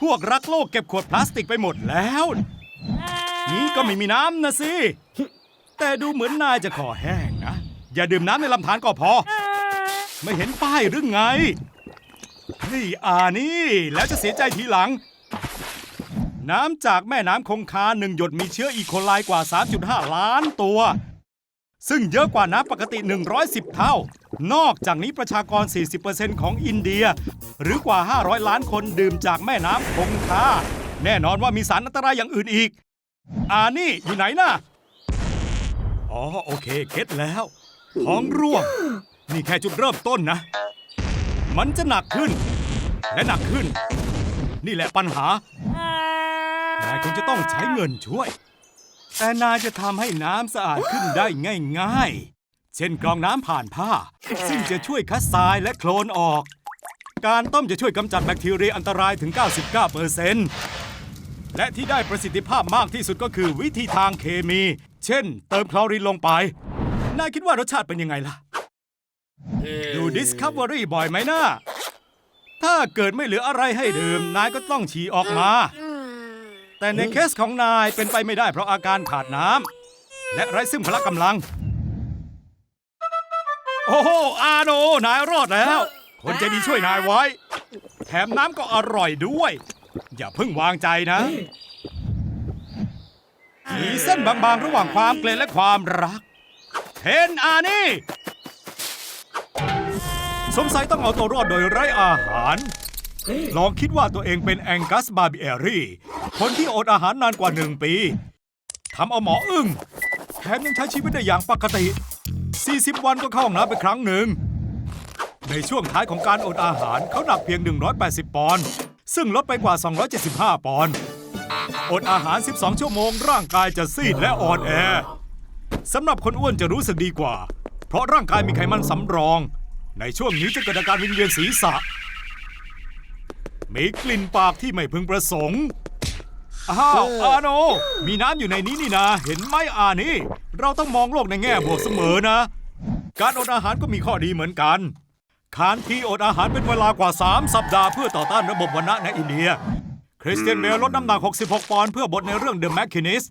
พวกรักโลกเก็บขวดพลาสติกไปหมดแล้วนี่ก็ไม่มีน้ำนะสิ แต่ดูเหมือนนายจะคอแห้งนะ อย่าดื่มน้ำในลำธารก็พอ ไม่เห็นป้ายหรือไงเฮ้อ่านี่แล้วจะเสียใจทีหลัง น้ำจากแม่น้ำคงคาหนึ่งหยดมีเชื้ออีโคไลกว่า 3.5 ล้านตัว ซึ่งเยอะกว่าน้ำปกติ 110 เท่า นอกจากนี้ประชากร 40%ของอินเดีย หรือกว่า 500 ล้านคนดื่มจากแม่น้ำคงคา แน่นอนว่ามีสารอันตรายอย่างอื่นอีกอ่านี่อยู่ไหนนะอ๋อ โอเค เก็ตแล้ว ท้องร่วง นี่แค่จุดเริ่มต้นนะ มันจะหนักขึ้น และหนักขึ้น นี่แหละปัญหานายคงจะต้องใช้เงินช่วย แต่นายจะทำให้น้ำสะอาดขึ้นได้ง่ายๆ เช่นกรองน้ำผ่านผ้า ซึ่งจะช่วยคัดทรายและโคลนออก การต้มจะช่วยกำจัดแบคทีเรียอันตรายถึง 99%และที่ได้ประสิทธิภาพมากที่สุดก็คือวิธีทางเคมี เช่น เติมคลอรีนลงไป นายคิดว่ารสชาติเป็นยังไงล่ะ ดู Discovery บ่อยไหมนะถ้าเกิดไม่เหลืออะไรให้ดื่ม นายก็ต้องฉี่ออกมา แต่ในเคสของนายเป็นไปไม่ได้เพราะอาการขาดน้ำและไร้ซึ่งพละกำลัง โอ้โหอาโนนายรอดแล้ว คนใจดีช่วยนายไว้ แถมน้ำก็อร่อยด้วย อย่าเพิ่งวางใจนะมีเส้นบางๆ ระหว่างความเกลียดและความรักเทนอานี่ สงสัยต้องเอาตัวรอดโดยไร้อาหาร ลองคิดว่าตัวเองเป็นแองกัสบาร์บิเอรี่คนที่อดอาหารนานกว่าหนึ่งปีทำเอาหมออึ้งแถมยังใช้ชีวิตได้อย่างปกติ 40 วันก็เข้าห้องน้ำไปครั้งหนึ่ง ในช่วงท้ายของการอดอาหารเขาหนักเพียง 180 ปอนด์ซึ่งลดไปกว่า 275 ปอนด์อดอาหาร 12 ชั่วโมง ร่างกายจะซีดและอ่อนแอสำหรับคนอ้วนจะรู้สึกดีกว่า เพราะร่างกายมีไขมันสำรอง ในช่วงนี้จะเกิดอาการวิงเวียนศีรษะ มีกลิ่นปากที่ไม่พึงประสงค์ อ้าวอาโน มีน้ำอยู่ในนี้นี่นะ เห็นไหมอานี่ เราต้องมองโลกในแง่บวกเสมอนะ การอดอาหารก็มีข้อดีเหมือนกัน คานทีอดอาหารเป็นเวลากว่า 3 สัปดาห์เพื่อต่อต้านระบบวัณะในอินเดีย คริสเตียนเบลลดน้ำหนัก 66 ปอนด์เพื่อบทในเรื่อง The Machinist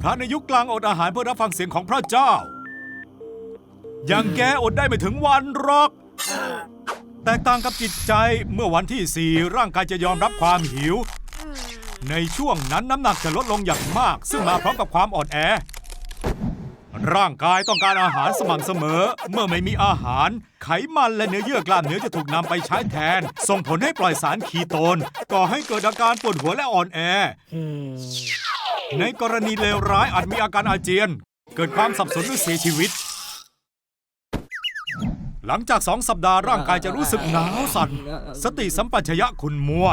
พระในยุคกลางอดอาหารเพื่อรับฟังเสียงของพระเจ้า อย่างแกอดได้ไม่ถึงวันหรอก แตกต่างกับจิตใจเมื่อวันที่ 4 ร่างกายจะยอมรับความหิว ในช่วงนั้นน้ำหนักจะลดลงอย่างมาก ซึ่งมาพร้อมกับความอ่อนแอ ร่างกายต้องการอาหารสม่ำเสมอ เมื่อไม่มีอาหาร ไขมันและเนื้อเยื่อกล้ามเนื้อจะถูกนำไปใช้แทน ส่งผลให้ปล่อยสารคีโตนก่อให้เกิดอาการปวดหัวและอ่อนแอ ในกรณีเลวร้ายอาจมีอาการอาเจียน เกิดความสับสนหรือเสียชีวิต หลังจากสองสัปดาห์ร่างกายจะรู้สึกหนาวสั่น สติสัมปชัญญะขุนมัว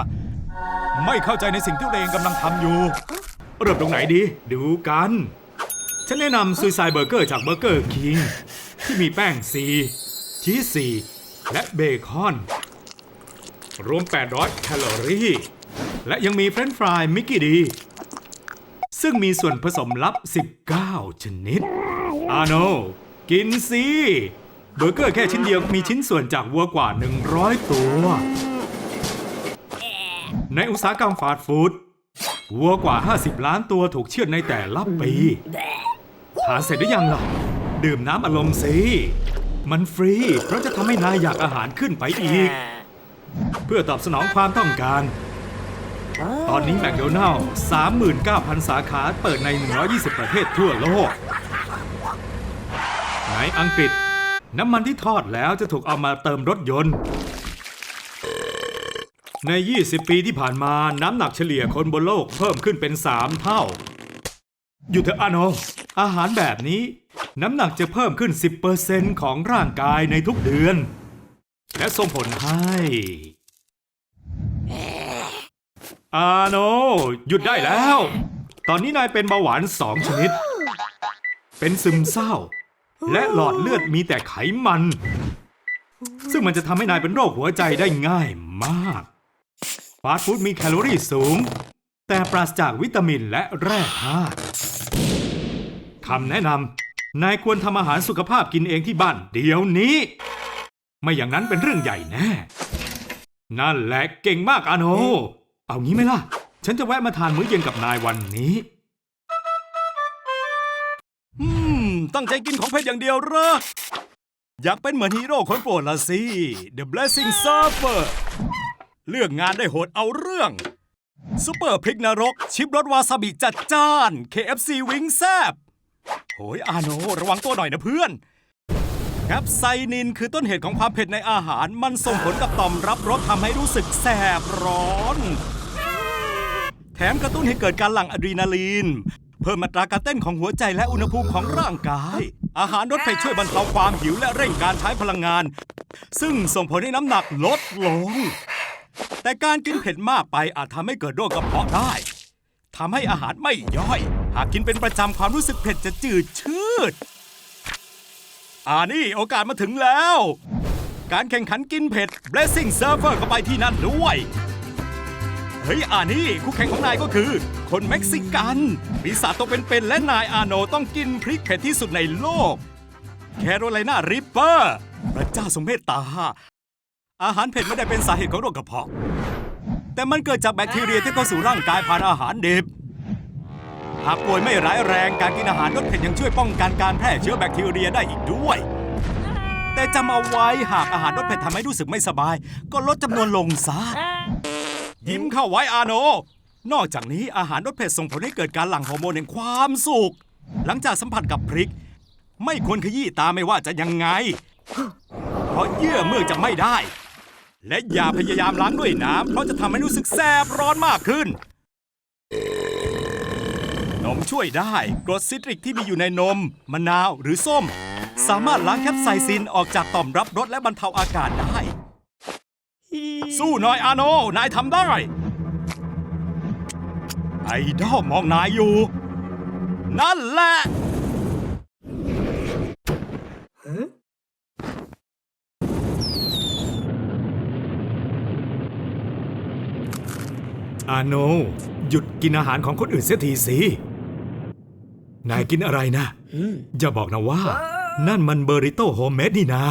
ไม่เข้าใจในสิ่งที่ตัวเองกำลังทำอยู่ เริ่มตรงไหนดี ดูกัน ฉันแนะนำซุยไซเบอร์เกอร์จากเบอร์เกอร์คิงที่มีแป้งซีชีสซีและเบคอน รวม 800 แคลอรี่ และยังมีเฟรนช์ฟรายมิกกี้ดี ซึ่งมีส่วนผสมลับ 19 ชนิด อาโน กินสิ เบอร์เกอร์แค่ชิ้นเดียวมีชิ้นส่วนจากวัวกว่า 100 ตัว ในอุตสาหกรรมฟาสต์ฟู้ดวัวกว่า 50 ล้านตัวถูกเชือดในแต่ละปี ทานเสร็จหรือยังล่ะ ดื่มน้ำอารมณ์สิ มันฟรี เพราะจะทำให้นายอยากอาหารขึ้นไปอีก เพื่อตอบสนองความต้องการ ตอนนี้แมคโดนัลล์39,000 สาขาเปิดใน 120 ประเทศทั่วโลก ในอังกฤษ น้ำมันที่ทอดแล้วจะถูกเอามาเติมรถยนต์ ใน 20 ปีที่ผ่านมาน้ำหนักเฉลี่ยคนบนโลกเพิ่มขึ้นเป็น 3 เท่า อยู่เถอะอาโนอาหารแบบนี้ น้ำหนักจะเพิ่มขึ้น 10%ของร่างกายในทุกเดือน และส่งผลให้อาโนหยุดได้แล้ว ตอนนี้นายเป็นเบาหวานสองชนิด เป็นซึมเศร้า และหลอดเลือดมีแต่ไขมัน ซึ่งมันจะทำให้นายเป็นโรคหัวใจได้ง่ายมากฟาสต์ฟู้ดมีแคลอรี่สูง แต่ปราศจากวิตามินและแร่ธาตุคำแนะนำนายควรทำอาหารสุขภาพกินเองที่บ้านเดี๋ยวนี้ ไม่อย่างนั้นเป็นเรื่องใหญ่แน่ นั่นแหละเก่งมากอาโน เอางี้ไหมล่ะ ฉันจะแวะมาทานมื้อเย็นกับนายวันนี้ ตั้งใจกินของเผ็ดอย่างเดียวเหรออยากเป็นเหมือนฮีโร่คนโปรดละสิ The Blessing Surfer เลือกงานได้โหดเอาเรื่องซูเปอร์พริกนรก ชิปรสวาซาบิจัดจ้าน KFC วิงแซบโหยอาโนระวังตัวหน่อยนะเพื่อนแคปไซนินคือต้นเหตุของความเผ็ดในอาหาร มันส่งผลกับต่อมรับรสทำให้รู้สึกแสบร้อน แถมกระตุ้นให้เกิดการหลั่งอะดรีนาลีน เพิ่มอัตราการเต้นของหัวใจและอุณหภูมิของร่างกาย อาหารรสเผ็ดช่วยบรรเทาความหิวและเร่งการใช้พลังงาน ซึ่งส่งผลให้น้ำหนักลดลง แต่การกินเผ็ดมากไปอาจทำให้เกิดโรคกระเพาะได้ทำให้อาหารไม่ย่อย หากกินเป็นประจำความรู้สึกเผ็ดจะจืดชืดอ่านี่โอกาสมาถึงแล้ว การแข่งขันกินเผ็ด Blessing Surfer ก็ไปที่นั่นด้วย เฮ้ยอ่านี่คู่แข่งของนายก็คือ คนเม็กซิกันปีศาจตัวเป็นๆและนายอาโนต้องกินพริกเผ็ดที่สุดในโลก แคโรไลนาริปเปอร์พระเจ้าทรงเมตตา อาหารเผ็ดไม่ได้เป็นสาเหตุของโรคกระเพาะ แต่มันเกิดจากแบคทีเรียที่เข้าสู่ร่างกายผ่านอาหารดิบหากป่วยไม่ร้ายแรงการกินอาหารรสเผ็ดยังช่วยป้องกันการแพร่เชื้อแบคทีเรียได้อีกด้วย แต่จำเอาไว้หากอาหารรสเผ็ดทำให้รู้สึกไม่สบาย ก็ลดจำนวนลงซะ ยิ้มเข้าไว้อาโน นอกจากนี้อาหารรสเผ็ดส่งผลให้เกิดการหลั่งฮอร์โมนแห่งความสุข หลังจากสัมผัสกับพริก ไม่ควรขยี้ตาไม่ว่าจะยังไง เพราะเยื่อเมือกจะไม่ได้ และอย่าพยายามล้างด้วยน้ำเพราะจะทำให้รู้สึกแสบร้อนมากขึ้น นมช่วยได้ กรดซิตริกที่มีอยู่ในนม มะนาวหรือส้ม สามารถล้างแคปไซซินออกจากต่อมรับรสและบรรเทาอาการได้ สู้หน่อยอาโน นายทำได้ ไอดอลมองนายอยู่ นั่นแหละอาโน หยุดกินอาหารของคนอื่นเสียทีสิ นายกินอะไรนะ อย่าบอกนะว่า นั่นมันเบอริโต้โฮมเมดนี่นะ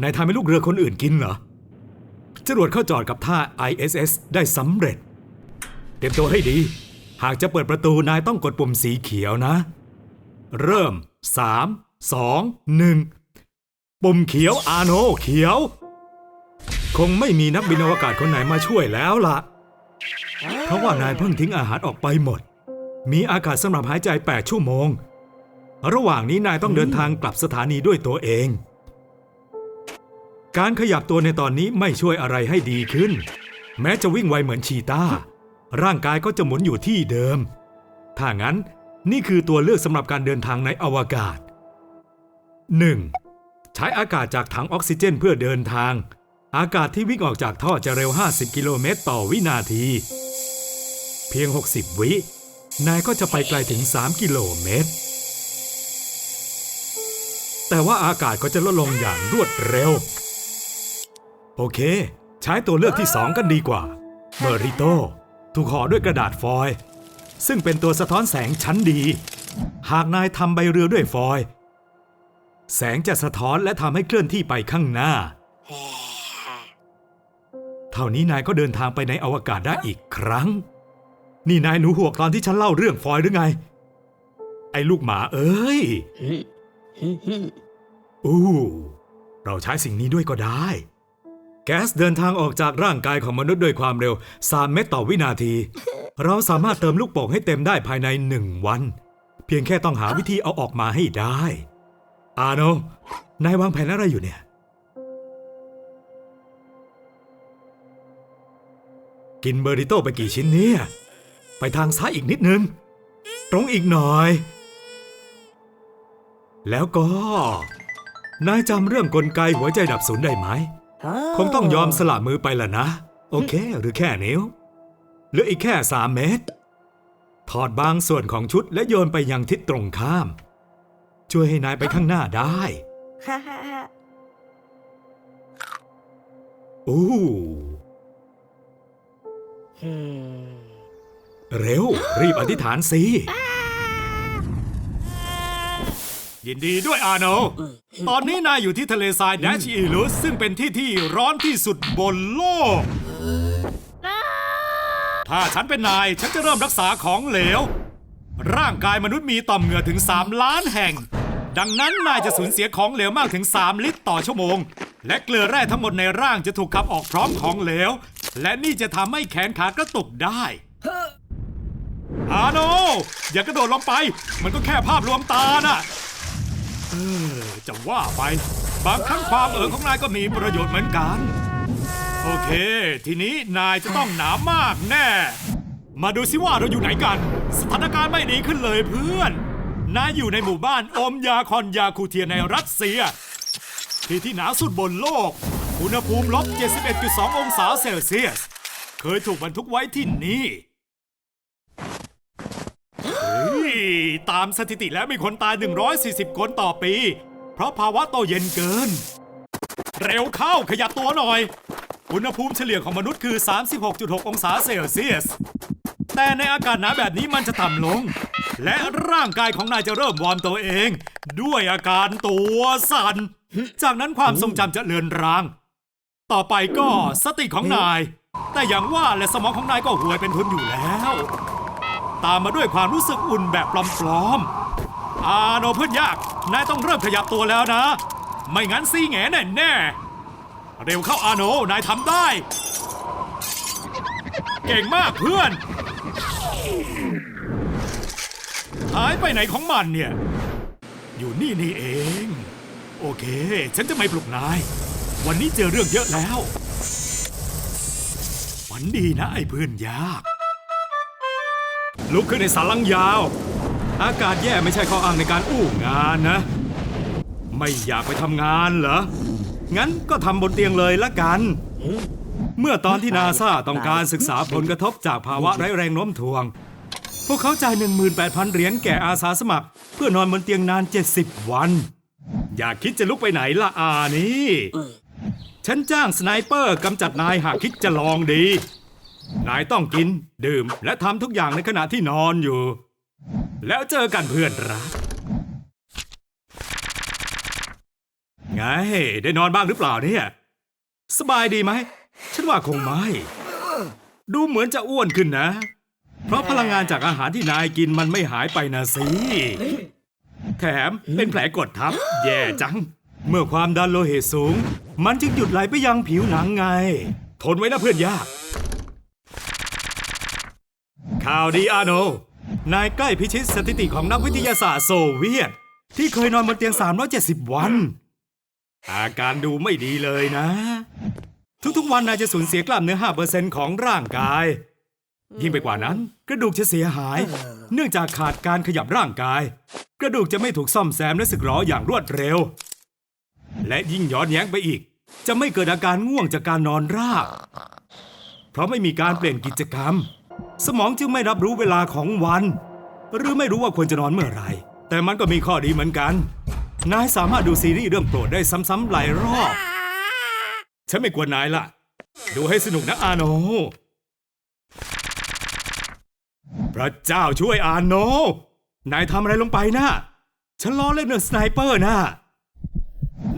นายทำให้ลูกเรือคนอื่นกินเหรอ จรวดเข้าจอดกับท่า ISS ได้สำเร็จ เตรียมตัวให้ดี หากจะเปิดประตูนายต้องกดปุ่มสีเขียวนะ เริ่ม 3 2 1 ปุ่มเขียวอาโนเขียว คงไม่มีนักบินอวกาศคนไหนมาช่วยแล้วล่ะ เพราะว่านายเพิ่งทิ้งอาหารออกไปหมด มีอากาศสำหรับหายใจ 8 ชั่วโมง ระหว่างนี้นายต้องเดินทางกลับสถานีด้วยตัวเอง การขยับตัวในตอนนี้ไม่ช่วยอะไรให้ดีขึ้น แม้จะวิ่งไวเหมือนชีตาร่างกายก็จะหมุนอยู่ที่เดิม ถ้างั้นนี่คือตัวเลือกสำหรับการเดินทางในอวกาศ 1. ใช้อากาศจากถังออกซิเจนเพื่อเดินทาง อากาศที่วิ่งออกจากท่อจะเร็ว 50 กิโลเมตรต่อวินาที เพียง 60 วิ นายก็จะไปไกลถึง 3 กิโลเมตร แต่ว่าอากาศก็จะลดลงอย่างรวดเร็ว โอเค ใช้ตัวเลือกที่ 2 กันดีกว่าเบอริโตถูกห่อด้วยกระดาษฟอยล์ซึ่งเป็นตัวสะท้อนแสงชั้นดี หากนายทำใบเรือด้วยฟอยล์แสงจะสะท้อนและทำให้เคลื่อนที่ไปข้างหน้า เท่านี้นายก็เดินทางไปในอวกาศได้อีกครั้ง นี่นายหนูหัวกตอนที่ฉันเล่าเรื่องฟอยล์หรือไง ไอ้ลูกหมาเอ้ย อู้ เราใช้สิ่งนี้ด้วยก็ได้ แก๊สเดินทางออกจากร่างกายของมนุษย์ด้วยความเร็ว 3 เมตรต่อวินาที เราสามารถเติมลูกโป่งให้เต็มได้ภายในหนึ่งวัน เพียงแค่ต้องหาวิธีเอาออกมาให้ได้ อาโน นายวางแผนอะไรอยู่เนี่ย กินเบอริโต้ไปกี่ชิ้นเนี่ย ไปทางซ้ายอีกนิดนึง ตรงอีกหน่อย แล้วก็ นายจำเรื่องกลไกหัวใจดับสูญได้ไหม คงต้องยอมสละมือไปละนะ โอเค หรือแค่นิ้วเหลืออีกแค่สามเมตร ถอดบางส่วนของชุดและโยนไปยังทิศตรงข้าม ช่วยให้นายไปข้างหน้าได้อู้เร็ว รีบอธิษฐานสิ ยินดีด้วยอาโน ตอนนี้นายอยู่ที่ทะเลทรายแดชอีลุสซึ่งเป็นที่ที่ร้อนที่สุดบนโลก ถ้าฉันเป็นนาย ฉันจะเริ่มรักษาของเหลว ร่างกายมนุษย์มีต่อมเหงื่อถึง 3 ล้านแห่ง ดังนั้นนายจะสูญเสียของเหลวมากถึง 3 ลิตรต่อชั่วโมง และเกลือแร่ทั้งหมดในร่างจะถูกขับออกพร้อมของเหลว และนี่จะทำให้แขนขากระตุกได้อาโน อย่ากระโดดลงไป มันก็แค่ภาพลวงตาน่ะ เออจะว่าไป บางครั้งความเอ๋อของนายก็มีประโยชน์เหมือนกัน โอเค ทีนี้นายจะต้องหนามากแน่ มาดูสิว่าเราอยู่ไหนกัน สถานการณ์ไม่ดีขึ้นเลยเพื่อน นายอยู่ในหมู่บ้านอมยาคอนยาคูเทียในรัสเซีย ที่ที่หนาวสุดบนโลก อุณหภูมิลบ 71.2 องศาเซลเซียส เคยถูกบันทึกไว้ที่นี่ เฮ้ย ตามสถิติแล้วมีคนตาย 140 คนต่อปี เพราะภาวะโตเย็นเกิน เร็วเข้าขยับตัวหน่อย อุณหภูมิเฉลี่ยของมนุษย์คือ 36.6 องศาเซลเซียส แต่ในอากาศหนาวแบบนี้มันจะต่ำลง และร่างกายของนายจะเริ่มวอร์มตัวเอง ด้วยอาการตัวสั่น จากนั้นความทรงจำจะเลือนราง ต่อไปก็สติของนาย แต่อย่างว่าและสมองของนายก็ห่วยเป็นทุนอยู่แล้ว ตามมาด้วยความรู้สึกอุ่นแบบปลอมๆอาโนเพื่อนยาก นายต้องเริ่มขยับตัวแล้วนะ ไม่งั้นซี่แงแน่แน่เร็วเข้าอาโน นายทำได้ เก่งมากเพื่อน หายไปไหนของมันเนี่ย อยู่นี่นี่เอง โอเค ฉันจะไม่ปลุกนาย วันนี้เจอเรื่องเยอะแล้วฝันดีนะไอ้เพื่อนยาก ลุกขึ้นในสาลังยาว อากาศแย่ไม่ใช่ข้ออ้างในการอู้งานนะ ไม่อยากไปทำงานเหรอ งั้นก็ทำบนเตียงเลยละกัน เมื่อตอนที่นาซาต้องการศึกษาผลกระทบจากภาวะไร้แรงโน้มถ่วง พวกเขาจ่าย 18,000 เหรียญแก่อาสาสมัคร เพื่อนอนบนเตียงนาน 70 วัน อย่าคิดจะลุกไปไหนละอานี่ ฉันจ้างสไนเปอร์กำจัดนายหากคิดจะลองดี นายต้องกิน ดื่ม และทำทุกอย่างในขณะที่นอนอยู่ แล้วเจอกันเพื่อนรัก ไง ได้นอนบ้างหรือเปล่าเนี่ย สบายดีไหม ฉันว่าคงไม่ ดูเหมือนจะอ้วนขึ้นนะ เพราะพลังงานจากอาหารที่นายกินมันไม่หายไปนะสิ แถมเป็นแผลกดทับ แย่จัง เมื่อความดันโลหิตสูง มันจึงหยุดไหลไปยังผิวหนังไง ทนไว้นะเพื่อนยาก ข่าวดีอาโน นายใกล้พิชิตสถิติของนักวิทยาศาสตร์โซเวียต ที่เคยนอนบนเตียง 370 วัน อาการดูไม่ดีเลยนะ ทุกๆ วันนายจะสูญเสียกล้ามเนื้อ 5%ของร่างกาย ยิ่งไปกว่านั้น กระดูกจะเสียหาย เนื่องจากขาดการขยับร่างกาย กระดูกจะไม่ถูกซ่อมแซมและสึกหรออย่างรวดเร็ว และยิ่งย้อนแย้งไปอีก จะไม่เกิดอาการง่วงจากการนอนราบ เพราะไม่มีการเปลี่ยนกิจกรรม สมองจึงไม่รับรู้เวลาของวัน หรือไม่รู้ว่าควรจะนอนเมื่อไหร่ แต่มันก็มีข้อดีเหมือนกัน นายสามารถดูซีรีส์เรื่องโปรดได้ซ้ำๆหลายรอบ ฉันไม่กลัวนายละดูให้สนุกนะอาโน พระเจ้าช่วยอาโน นายทำอะไรลงไปนะฉันล้อเล่นเรื่องสไนเปอร์นะ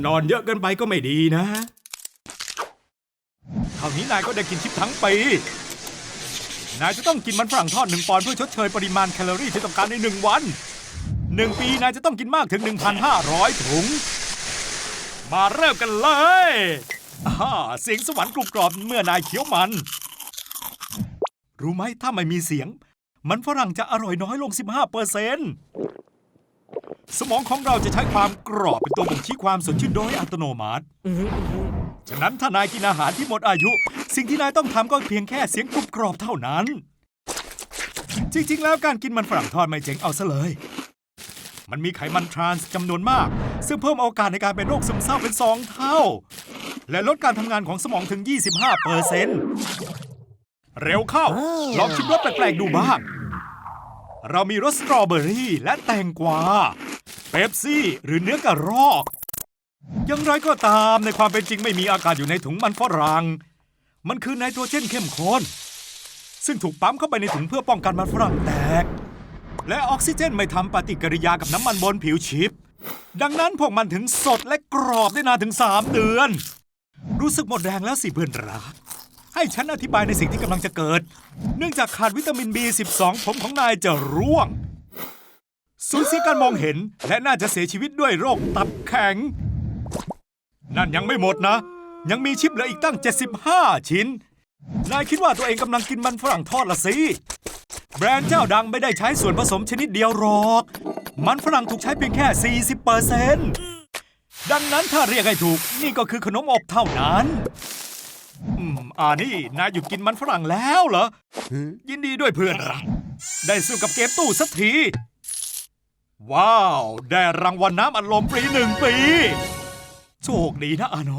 นอนเยอะเกินไปก็ไม่ดีนะเท่านี้นายก็ได้กินชิปทั้งปี นายจะต้องกินมันฝรั่งทอดหนึ่งปอนด์เพื่อชดเชยปริมาณแคลอรี่ที่ต้องการในหนึ่งวันหนึ่งปีนายจะต้องกินมากถึง 1,500 ถุง มาเริ่มกันเลยอ่าเสียงสวรรค์กรุบกรอบเมื่อนายเคี้ยวมัน รู้ไหมถ้าไม่มีเสียง มันฝรั่งจะอร่อยน้อยลง 15เปอร์เซนสมองของเราจะใช้ความกรอบเป็นตัวบ่งชี้ความสดชื่นโดยอัตโนมัติ ฉะนั้นถ้านายกินอาหารที่หมดอายุ สิ่งที่นายต้องทำก็เพียงแค่เสียงกรุบกรอบเท่านั้น จริง ๆ แล้วการกินมันฝรั่งทอดไม่เจ๋งเอาซะเลย มันมีไขมันทรานส์จำนวนมาก ซึ่งเพิ่มโอกาสในการเป็นโรคซึมเศร้าเป็นสองเท่า และลดการทำงานของสมองถึง 25เปอร์เซนเร็วเข้า ลองชิมรสแปลกๆดูบ้าง เรามีรสสตรอเบอรี่และแตงกวาเป๊ปซี่ หรือเนื้อกระรอก อย่างไรก็ตามในความเป็นจริงไม่มีอากาศอยู่ในถุงมันฝรั่ง มันคือไนโตรเจนเข้มข้น ซึ่งถูกปั๊มเข้าไปในถุงเพื่อป้องกันมันฝรั่งแตก และออกซิเจนไม่ทำปฏิกิริยากับน้ำมันบนผิวชิป ดังนั้นพวกมันถึงสดและกรอบได้นานถึง 3 เดือน รู้สึกหมดแรงแล้วสิเพื่อนรัก ให้ฉันอธิบายในสิ่งที่กำลังจะเกิด เนื่องจากขาดวิตามิน B12 ผมของนายจะร่วง สูญเสียการมองเห็นและน่าจะเสียชีวิตด้วยโรคตับแข็ง นั่นยังไม่หมดนะ ยังมีชิปเหลืออีกตั้ง 75 ชิ้น นายคิดว่าตัวเองกำลังกินมันฝรั่งทอดละสิ แบรนด์เจ้าดังไม่ได้ใช้ส่วนผสมชนิดเดียวหรอก มันฝรั่งถูกใช้เพียงแค่ 40เปอร์เซ็นต์ดังนั้นถ้าเรียกให้ถูกนี่ก็คือขนมอบเท่านั้นอืมอ่านี่นายหยุดกินมันฝรั่งแล้วเหรอ ยินดีด้วยเพื่อนรักได้สู้กับเกมตู้สักที ว้าว ได้รางวัลน้ำอัดลมฟรีหนึ่งปี โชคดีนะอาโน